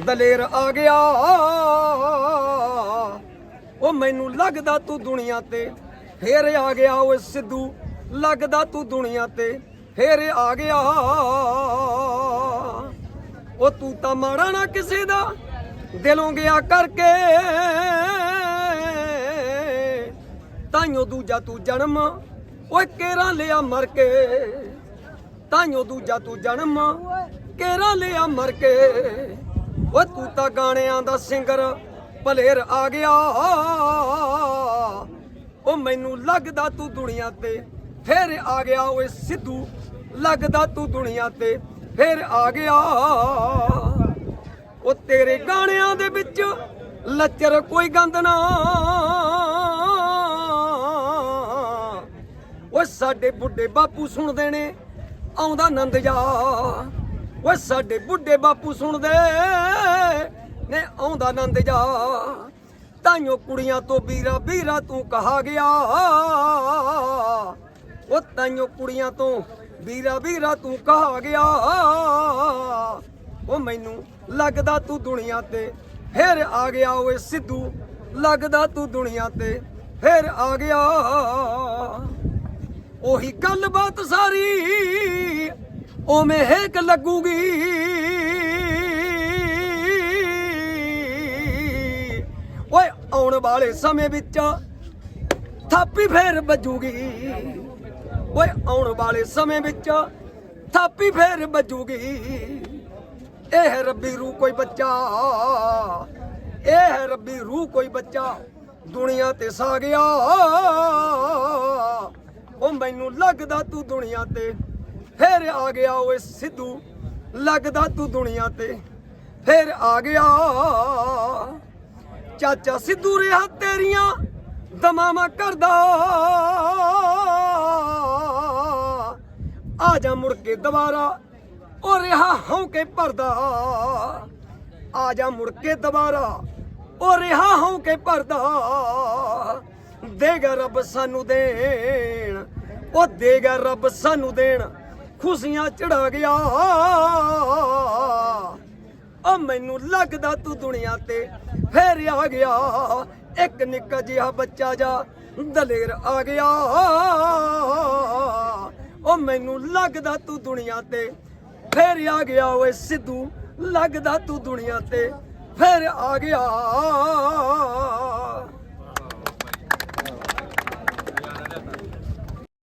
ਦਲੇਰ ਆ ਗਿਆ। ਉਹ ਮੈਨੂੰ ਲੱਗਦਾ ਤੂੰ ਦੁਨੀਆ ਤੇ ਫੇਰ ਆ ਗਿਆ ਓਏ ਸਿੱਧੂ। ਲੱਗਦਾ ਤੂੰ ਦੁਨੀਆ ਤੇ ਫੇਰ ਆ ਗਿਆ। ਉਹ ਤੂੰ ਤਾਂ ਮਾੜਾ ਨਾ ਕਿਸੇ ਦਾ ਦਿਲੋਂ ਗਿਆ ਕਰਕੇ। ਤਾਈਓ ਦੂਜਾ ਤੂੰ ਜਨਮ ਓਏ ਕੇਰਾ ਲਿਆ ਮਰ ਕੇ। ਤਾਈਓ ਦੂਜਾ ਤੂੰ ਜਨਮ ਕੇਰਾ ਲਿਆ ਮਰ ਕੇ। ਓਏ ਤੂੰ ਤਾਂ ਗਾਣਿਆਂ ਦਾ ਸਿੰਗਰ, ਭਲੇਰ ਆ ਗਿਆ। ਉਹ ਮੈਨੂੰ ਲੱਗਦਾ ਤੂੰ ਦੁਨੀਆ ਤੇ ਫੇਰ ਆ ਗਿਆ ਓਏ ਸਿੱਧੂ, ਲੱਗਦਾ ਤੂੰ ਦੁਨੀਆ ਤੇ ਫੇਰ ਆ ਗਿਆ। ਉਹ ਤੇਰੇ ਗਾਣਿਆਂ ਦੇ ਵਿੱਚ ਲੱਚਰ ਕੋਈ ਗੰਦ ਨਾ। ਓਏ ਸਾਡੇ ਬੁੱਢੇ ਬਾਪੂ ਸੁਣਦੇ ਨੇ, ਆਉਂਦਾ ਨੰਦ ਜਾ ਓਏ ਸਾਡੇ ਬੁੱਢੇ ਬਾਪੂ ਸੁਣਦੇ ਨੇ, ਆਉਂਦਾ ਨੰਦ ਜਾ। ਤਾਈਓ ਕੁੜੀਆਂ ਤੋਂ ਵੀਰਾ ਵੀਰਾ ਤੂੰ ਕਹਾ ਗਿਆ। ਉਹ ਤਾਈਓ ਕੁੜੀਆਂ ਤੋਂ ਵੀਰਾ ਵੀਰਾ ਤੂੰ ਕਹਾ ਗਿਆ। ਉਹ ਮੈਨੂੰ ਲੱਗਦਾ ਤੂੰ ਦੁਨੀਆ ਤੇ ਫੇਰ ਆ ਗਿਆ ਓਏ ਸਿੱਧੂ। ਲੱਗਦਾ ਤੂੰ ਦੁਨੀਆ ਤੇ ਫੇਰ ਆ ਗਿਆ। ਉਹੀ ਗੱਲਬਾਤ ਸਾਰੀ ਓਵੇਂ ਹੇਕ ਲੱਗੂਗੀ। ਓਏ, ਆਉਣ ਵਾਲੇ ਸਮੇਂ ਵਿੱਚ ਥਾਪੀ ਫੇਰ ਵੱਜੂਗੀ। ਓਏ, ਆਉਣ ਵਾਲੇ ਸਮੇਂ ਵਿੱਚ ਥਾਪੀ ਫੇਰ ਵੱਜੂਗੀ। ਇਹ ਰੱਬੀ ਰੂਹ ਕੋਈ ਬੱਚਾ, ਇਹ ਰੱਬੀ ਰੂਹ ਕੋਈ ਬੱਚਾ ਦੁਨੀਆ ਤੇ ਸਾ ਗਿਆ। ਉਹ ਮੈਨੂੰ ਲੱਗਦਾ ਤੂੰ ਦੁਨੀਆ ਤੇ ਫੇਰ ਆ ਗਿਆ ਓਏ ਸਿੱਧੂ, ਲੱਗਦਾ ਤੂੰ ਦੁਨੀਆ ਤੇ। ਫੇਰ ਆ ਗਿਆ ਚਾਚਾ ਸਿੱਧੂ ਰਿਹਾ ਤੇਰੀਆਂ ਦਮਾਮਾ ਕਰਦਾ। ਆ ਜਾ ਮੁੜ ਕੇ ਦੁਬਾਰਾ, ਉਹ ਰਿਹਾ ਹਉ ਭਰਦਾ। ਆ ਜਾ ਮੁੜ ਕੇ ਦੁਬਾਰਾ, ਉਹ ਰਿਹਾ ਹਉ ਕੇ ਭਰਦਾ। ਦੇਗਾ ਰੱਬ ਸਾਨੂੰ ਦੇਣ, ਉਹ ਦੇਗਾ ਰੱਬ ਸਾਨੂੰ ਦੇਣ। ਖੁਸ਼ੀਆਂ ਚੜਾ ਗਿਆ। ਉਹ ਮੈਨੂੰ ਲੱਗਦਾ ਤੂੰ ਦੁਨੀਆ ਤੇ ਫੇਰ ਆ ਗਿਆ। ਇੱਕ ਨਿੱਕਾ ਜਿਹਾ ਬੱਚਾ ਜਾ ਦਲੇਰ ਆ ਗਿਆ। ਉਹ ਮੈਨੂੰ ਲੱਗਦਾ ਤੂੰ ਦੁਨੀਆ ਤੇ ਫੇਰ ਆ ਗਿਆ ਓਏ ਸਿੱਧੂ। ਲੱਗਦਾ ਤੂੰ ਦੁਨੀਆ ਤੇ ਫੇਰ ਆ ਗਿਆ।